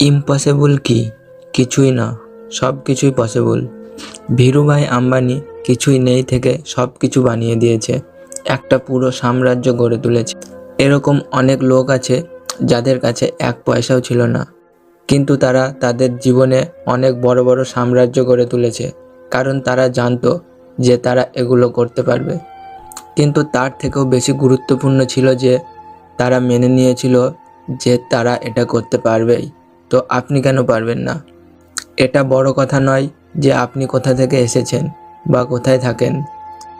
Impossible কি? কিছুই না সব কিছুই পসিবল ধীরুভাই আম্বানি কিছুই নেই থেকে সব কিছু বানিয়ে দিয়েছে, একটা পুরো সাম্রাজ্য গড়ে তুলেছে। এরকম অনেক লোক আছে যাদের কাছে এক পয়সাও ছিল না। কিন্তু তারা তাদের জীবনে অনেক বড় বড় সাম্রাজ্য গড়ে তুলেছে, কারণ তারা জানতো যে তারা এগুলো করতে পারবে। কিন্তু তার থেকেও বেশি গুরুত্বপূর্ণ ছিল যে তারা মেনে নিয়েছিল যে তারা এটা করতে পারবেই। তো আপনি কেন পারবেন না? এটা বড় কথা নয় যে আপনি কোথা থেকে এসেছেন বা কোথায় থাকেন।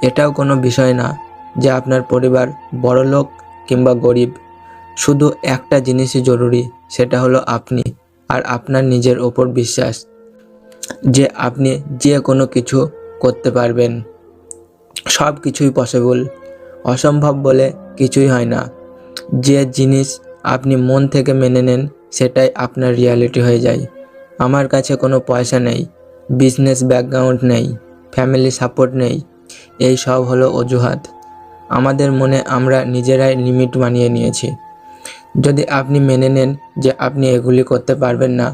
এটাও কোনো বিষয় না যে আপনার পরিবার বড় লোক কিংবা গরিব। শুধু একটা জিনিসই জরুরি, সেটা হলো আপনি আর আপনার নিজের ওপর বিশ্বাস যে আপনি যে কোনো কিছু করতে পারবেন। সব কিছুই পসিবল অসম্ভব বলে কিছুই হয় না। যে জিনিস আপনি মন থেকে মেনে নেন সেটাই আপনার রিয়ালিটি হয়ে যায়। আমার কাছে কোনো পয়সা নেই বিজনেস ব্যাকগ্রাউন্ড নেই ফ্যামিলি সাপোর্ট নেই, এই সব হলো অজুহাত। আমাদের মনে আমরা নিজেরাই লিমিট বানিয়ে নিয়েছি। যদি আপনি মেনে নেন যে আপনি এগুলি করতে পারবেন না,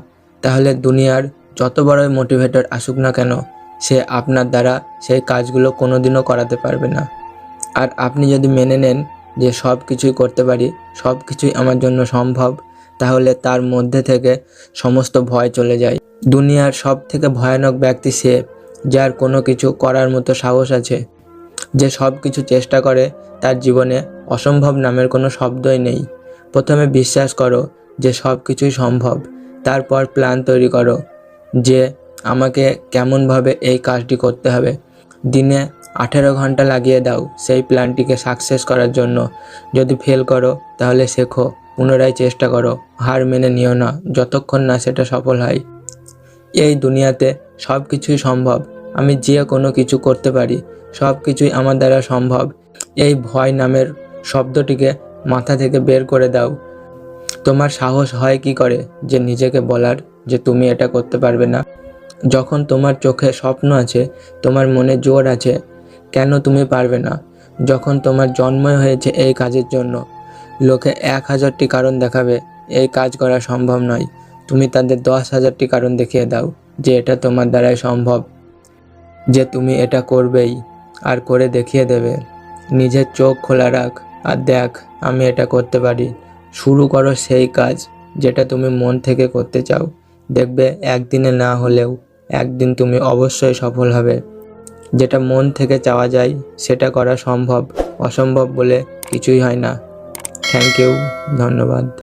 তাহলে দুনিয়ার যত বড়ই মোটিভেটর আসুক না কেন, সে আপনার দ্বারা সেই কাজগুলো কোনো দিনও করাতে পারবে না। আর আপনি যদি মেনে নেন যে সব কিছুই করতে পারি সব কিছুই আমার জন্য সম্ভব তাহলে তার মধ্যে থেকে সমস্ত ভয় চলে যায়। দুনিয়ার সব থেকে ভয়ানক ব্যক্তি সে, যার কোনো কিছু করার মতো সাহস আছে। যে সব কিছু চেষ্টা করে, তার জীবনে অসম্ভব নামের কোনো শব্দই নেই। প্রথমে বিশ্বাস করো যে সব কিছুই সম্ভব, তারপর প্ল্যান তৈরি করো যে আমাকে কেমনভাবে এই কাজটি করতে হবে। দিনে আঠেরো ঘণ্টা লাগিয়ে দাও সেই প্ল্যানটিকে সাকসেস করার জন্য। যদি ফেল করো, তাহলে শেখো পুনরায় চেষ্টা করো, হার মেনে নিও না, যতক্ষণ না সেটা সফল হয়। এই দুনিয়াতে সব কিছুই সম্ভব, আমি যে কোনো কিছু করতে পারি সব কিছুই আমার দ্বারা সম্ভব। এই ভয় নামের শব্দটিকে মাথা থেকে বের করে দাও। তোমার সাহস হয় কি করে যে নিজেকে বলার, যে তুমি এটা করতে পারবে না? যখন তোমার চোখে স্বপ্ন আছে, তোমার মনে জোর আছে, কেন তুমি পারবে না? যখন তোমার জন্মই হয়েছে এই কাজের জন্য লোকে এক হাজারটি কারণ দেখাবে, এই কাজ করা সম্ভব নয়। তুমি তাদের দশ হাজারটি কারণ দেখিয়ে দাও, যে এটা তোমার দ্বারাই সম্ভব। যে তুমি এটা করবেই, আর করে দেখিয়ে দেবে। নিজের চোখ খোলা রাখ, আর দেখ, আমি এটা করতে পারি। শুরু করো সেই কাজ, যেটা তুমি মন থেকে করতে চাও। দেখবে, একদিনে না হলেও, একদিন তুমি অবশ্যই সফল হবে। যেটা মন থেকে চাওয়া যায়, সেটা করা সম্ভব। অসম্ভব বলে কিছুই হয় না। থ্যাংক ইউ ধন্যবাদ